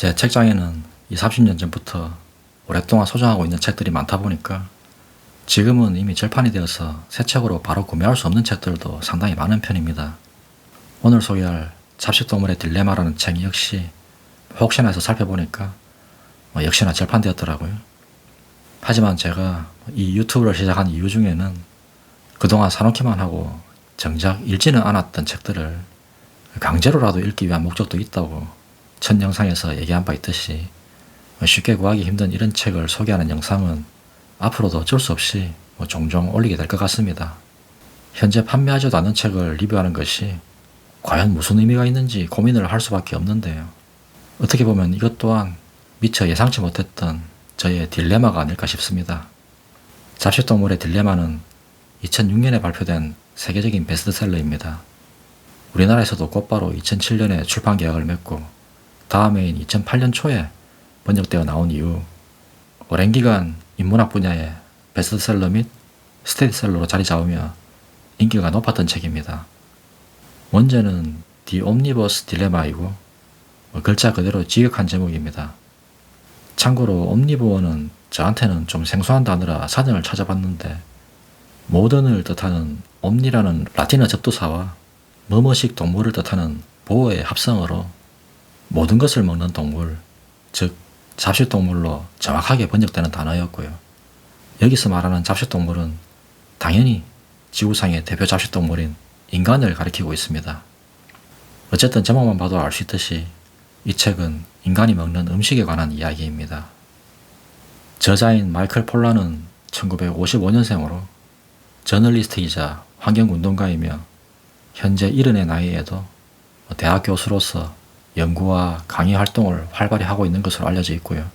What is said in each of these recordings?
제 책장에는 20, 30년 전부터 오랫동안 소장하고 있는 책들이 많다 보니까 지금은 이미 절판이 되어서 새 책으로 바로 구매할 수 없는 책들도 상당히 많은 편입니다. 오늘 소개할 잡식동물의 딜레마라는 책 역시 혹시나 해서 살펴보니까 뭐 역시나 절판되었더라고요. 하지만 제가 이 유튜브를 시작한 이유 중에는 그동안 사놓기만 하고 정작 읽지는 않았던 책들을 강제로라도 읽기 위한 목적도 있다고 첫 영상에서 얘기한 바 있듯이 쉽게 구하기 힘든 이런 책을 소개하는 영상은 앞으로도 어쩔 수 없이 뭐 종종 올리게 될 것 같습니다. 현재 판매하지도 않는 책을 리뷰하는 것이 과연 무슨 의미가 있는지 고민을 할 수밖에 없는데요. 어떻게 보면 이것 또한 미처 예상치 못했던 저의 딜레마가 아닐까 싶습니다. 잡식동물의 딜레마는 2006년에 발표된 세계적인 베스트셀러입니다. 우리나라에서도 곧바로 2007년에 출판 계약을 맺고 다음해인 2008년 초에 번역되어 나온 이후 오랜 기간 인문학 분야의 베스트셀러 및 스테디셀러로 자리 잡으며 인기가 높았던 책입니다. 원제는 디 옴니버스 딜레마이고 글자 그대로 지극한 제목입니다. 참고로 옴니버는 저한테는 좀 생소한 단어라 사전을 찾아봤는데 모던을 뜻하는 옴니라는 라틴어 접두사와 뭐뭐식 동물을 뜻하는 보어의 합성어로 모든 것을 먹는 동물, 즉 잡식동물로 정확하게 번역되는 단어였고요. 여기서 말하는 잡식동물은 당연히 지구상의 대표 잡식동물인 인간을 가리키고 있습니다. 어쨌든 제목만 봐도 알 수 있듯이 이 책은 인간이 먹는 음식에 관한 이야기입니다. 저자인 마이클 폴라는 1955년생으로 저널리스트이자 환경운동가이며 현재 이른의 나이에도 대학 교수로서 연구와 강의 활동을 활발히 하고 있는 것으로 알려져 있고요.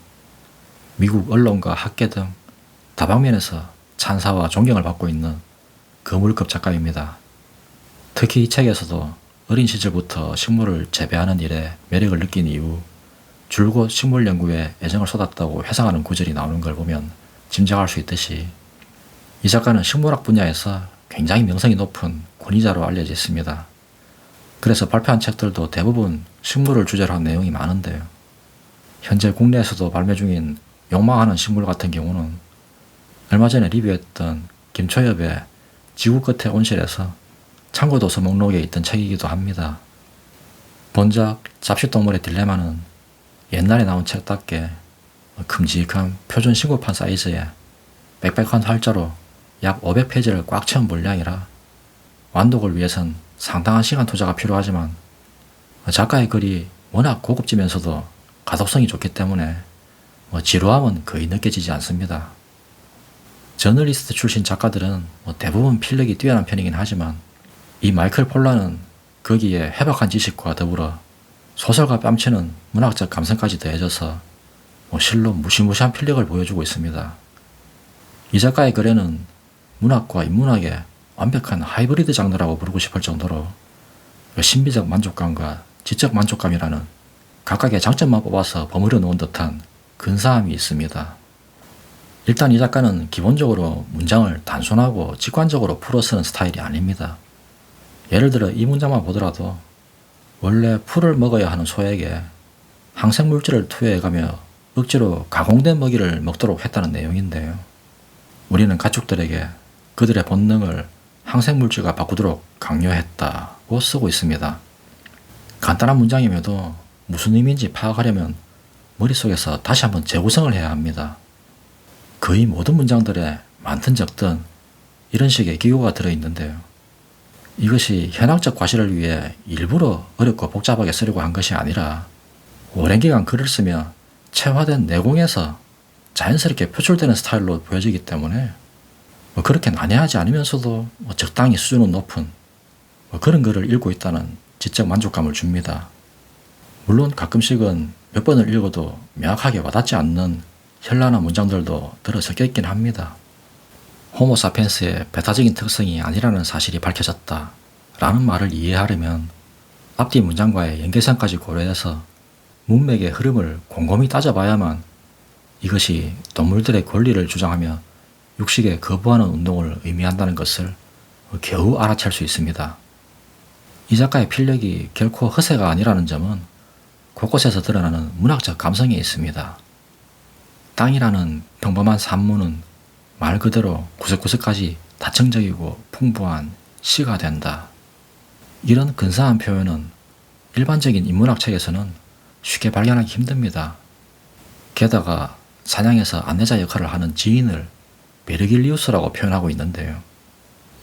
미국 언론과 학계 등 다방면에서 찬사와 존경을 받고 있는 거물급 작가입니다. 특히 이 책에서도 어린 시절부터 식물을 재배하는 일에 매력을 느낀 이후 줄곧 식물 연구에 애정을 쏟았다고 회상하는 구절이 나오는 걸 보면 짐작할 수 있듯이 이 작가는 식물학 분야에서 굉장히 명성이 높은 권위자로 알려져 있습니다. 그래서 발표한 책들도 대부분 식물을 주제로 한 내용이 많은데요. 현재 국내에서도 발매 중인 욕망하는 식물 같은 경우는 얼마 전에 리뷰했던 김초엽의 지구 끝의 온실에서 참고 도서 목록에 있던 책이기도 합니다. 본작 잡식동물의 딜레마는 옛날에 나온 책답게 큼직한 표준 신고판 사이즈에 빽빽한 활자로 약 500페이지를 꽉 채운 물량이라 완독을 위해선 상당한 시간 투자가 필요하지만 작가의 글이 워낙 고급지면서도 가독성이 좋기 때문에 뭐 지루함은 거의 느껴지지 않습니다. 저널리스트 출신 작가들은 뭐 대부분 필력이 뛰어난 편이긴 하지만 이 마이클 폴라는 거기에 해박한 지식과 더불어 소설과 뺨치는 문학적 감성까지 더해져서 뭐 실로 무시무시한 필력을 보여주고 있습니다. 이 작가의 글에는 문학과 인문학의 완벽한 하이브리드 장르라고 부르고 싶을 정도로 신비적 만족감과 지적 만족감이라는 각각의 장점만 뽑아서 버무려 놓은 듯한 근사함이 있습니다. 일단 이 작가는 기본적으로 문장을 단순하고 직관적으로 풀어 쓰는 스타일이 아닙니다. 예를 들어 이 문장만 보더라도 원래 풀을 먹어야 하는 소에게 항생물질을 투여해가며 억지로 가공된 먹이를 먹도록 했다는 내용인데요. 우리는 가축들에게 그들의 본능을 항생물질과 바꾸도록 강요했다고 쓰고 있습니다. 간단한 문장임에도 무슨 의미인지 파악하려면 머릿속에서 다시 한번 재구성을 해야 합니다. 거의 모든 문장들에 많든 적든 이런 식의 기호가 들어있는데요. 이것이 현학적 과실을 위해 일부러 어렵고 복잡하게 쓰려고 한 것이 아니라 오랜 기간 글을 쓰며 체화된 내공에서 자연스럽게 표출되는 스타일로 보여지기 때문에 뭐 그렇게 난해하지 않으면서도 뭐 적당히 수준은 높은 뭐 그런 글을 읽고 있다는 지적 만족감을 줍니다. 물론 가끔씩은 몇 번을 읽어도 명확하게 와닿지 않는 현란한 문장들도 들어 섞여 있긴 합니다. 호모 사피엔스의 배타적인 특성이 아니라는 사실이 밝혀졌다. 라는 말을 이해하려면 앞뒤 문장과의 연계성까지 고려해서 문맥의 흐름을 곰곰이 따져봐야만 이것이 동물들의 권리를 주장하며 육식에 거부하는 운동을 의미한다는 것을 겨우 알아챌 수 있습니다. 이 작가의 필력이 결코 허세가 아니라는 점은 곳곳에서 드러나는 문학적 감성이 있습니다. 땅이라는 평범한 산문은 말 그대로 구석구석까지 다층적이고 풍부한 시가 된다. 이런 근사한 표현은 일반적인 인문학 책에서는 쉽게 발견하기 힘듭니다. 게다가 사냥에서 안내자 역할을 하는 지인을 베르길리우스라고 표현하고 있는데요.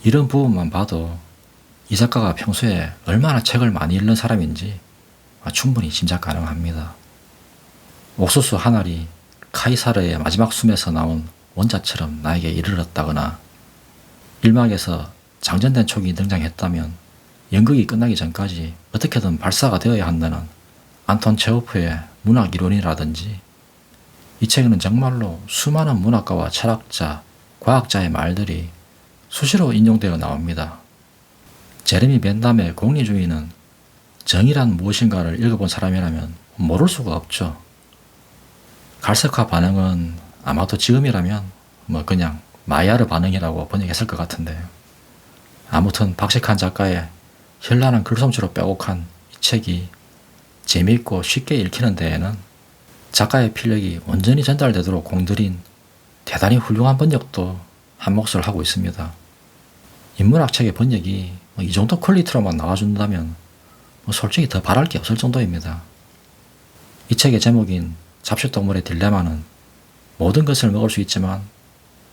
이런 부분만 봐도 이 작가가 평소에 얼마나 책을 많이 읽는 사람인지 충분히 짐작 가능합니다. 옥수수 한 알이 카이사르의 마지막 숨에서 나온 원자처럼 나에게 이르렀다거나 일막에서 장전된 촉이 등장했다면 연극이 끝나기 전까지 어떻게든 발사가 되어야 한다는 안톤 체호프의 문학 이론이라든지 이 책에는 정말로 수많은 문학가와 철학자, 과학자의 말들이 수시로 인용되어 나옵니다. 제레미 벤담의 공리주의는 정의란 무엇인가를 읽어본 사람이라면 모를 수가 없죠. 갈색화 반응은 아마도 지금이라면 뭐 그냥 마이야르 반응이라고 번역했을 것 같은데요. 아무튼 박식한 작가의 현란한 글솜씨로 빼곡한 이 책이 재미있고 쉽게 읽히는 데에는 작가의 필력이 온전히 전달되도록 공들인 대단히 훌륭한 번역도 한 몫을 하고 있습니다. 인문학 책의 번역이 뭐이 정도 퀄리티로만 나와준다면 뭐 솔직히 더 바랄 게 없을 정도입니다. 이 책의 제목인 잡식동물의 딜레마는 모든 것을 먹을 수 있지만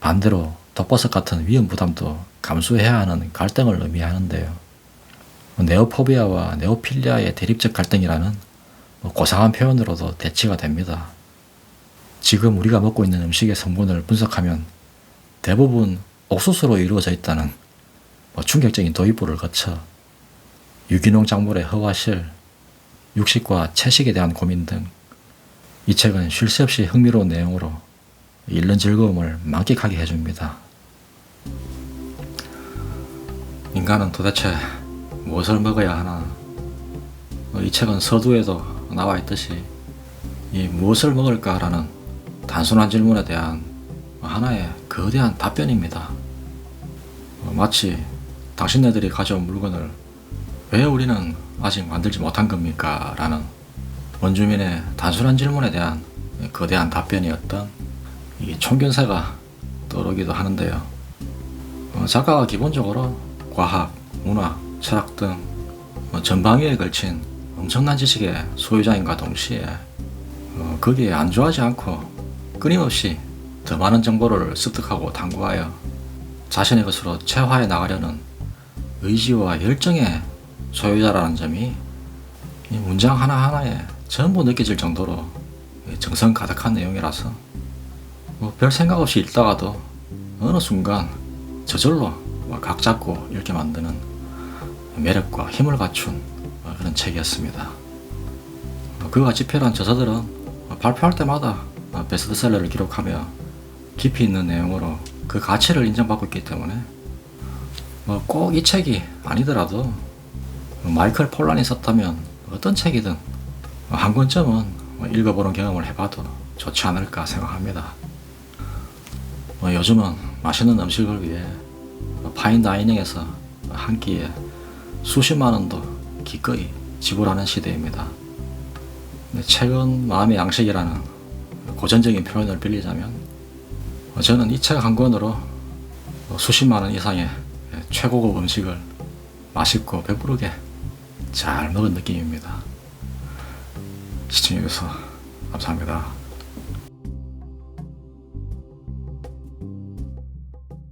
반대로 독버섯 같은 위험 부담도 감수해야 하는 갈등을 의미하는데요. 뭐 네오포비아와 네오필리아의 대립적 갈등이라는 뭐 고상한 표현으로도 대치가 됩니다. 지금 우리가 먹고 있는 음식의 성분을 분석하면 대부분 옥수수로 이루어져 있다는 뭐 충격적인 도입부를 거쳐 유기농 작물의 허와실, 육식과 채식에 대한 고민 등 이 책은 쉴 새 없이 흥미로운 내용으로 읽는 즐거움을 만끽하게 해줍니다. 인간은 도대체 무엇을 먹어야 하나? 어, 이 책은 서두에도 나와 있듯이 이 무엇을 먹을까라는 단순한 질문에 대한 하나의 거대한 답변입니다. 어, 마치 당신네들이 가져온 물건을 왜 우리는 아직 만들지 못한 겁니까? 라는 원주민의 단순한 질문에 대한 거대한 답변이었던 이 총견세가 떠오르기도 하는데요. 어, 작가가 기본적으로 과학, 문화, 철학 등 어, 전방위에 걸친 엄청난 지식의 소유자인가 동시에 어, 거기에 안주하지 않고 끊임없이 더 많은 정보를 습득하고 탐구하여 자신의 것으로 체화해 나가려는 의지와 열정의 소유자라는 점이 이 문장 하나하나에 전부 느껴질 정도로 정성 가득한 내용이라서 뭐 별 생각 없이 읽다가도 어느 순간 저절로 각 잡고 읽게 만드는 매력과 힘을 갖춘 그런 책이었습니다. 그가 집필한 저서들은 발표할 때마다 베스트셀러를 기록하며 깊이 있는 내용으로 그 가치를 인정받고 있기 때문에 뭐 꼭 이 책이 아니더라도 마이클 폴란이 썼다면 어떤 책이든 한 권쯤은 읽어보는 경험을 해봐도 좋지 않을까 생각합니다. 뭐 요즘은 맛있는 음식을 위해 파인 다이닝에서 한 끼에 수십만 원도 기꺼이 지불하는 시대입니다. 책은 마음의 양식이라는 고전적인 표현을 빌리자면 저는 이 책 한 권으로 수십만 원 이상의 최고급 음식을 맛있고 배부르게 잘 먹은 느낌입니다. 시청해주셔서 감사합니다.